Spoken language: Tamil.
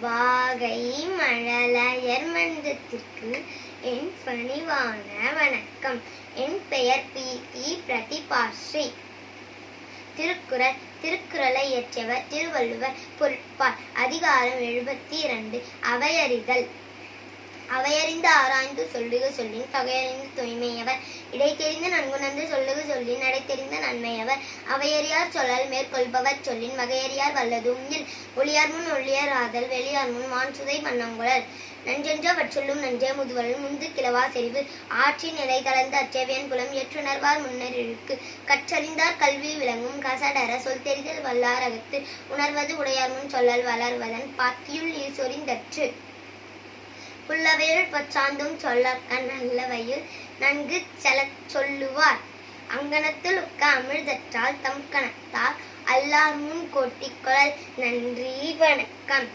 வாகை மழலையர் மன்றத்திற்கு என் பணிவான வணக்கம். என் பெயர் பி. டி பிரதிபாஸ்ரீ. திருக்குறள் திருக்குறளை இயற்றியவர் திருவள்ளுவர் பொருட்பால் அதிகாரம் எழுபத்தி இரண்டு அவையறிதல். அவையறிந்து ஆராய்ந்து சொல்லுக சொல்லின் தொகையறிந்து தூய்மையவர். இடை தெரிந்து நன்குணர்ந்து சொல்ல சொல்லின் நடை தெரிந்த நன்மையவர். அவையறியார் சொல்லல் மேற்கொள்பவர் சொல்லின் வகையறியார் வல்லது உங்கில் ஒளியார் முன் ஒளியர் ஆதல் வெளியார் முன் வான்சுதை மன்னங்குழல் நன்றென்றவற்றுள்ளும் நன்றே முதுவல் முந்து கிளவா செறிவு. ஆற்றி நிலை கலந்த அச்சேவியன் குலம் ஏற்றுணர்வார் முன்னர் கற்றறிந்தார் கல்வி விளங்கும் கசடர சொல் தெரிதல் வல்லாரகத்து உணர்வது உடையார் முன் சொல்லல் வளர்வதன் பாத்தியுள் ஈசொறிந்தற்று புல்லவையுள் பச்சாந்தும் சொல்லற்க நல்லவையுள் நன்கு செல சொல்லுவார். அங்கனத்தில் உட்க அமிழ்தற்றால் தம் கணத்தால் அல்லார் முன் கொட்டிக் நன்றி வணக்கம்.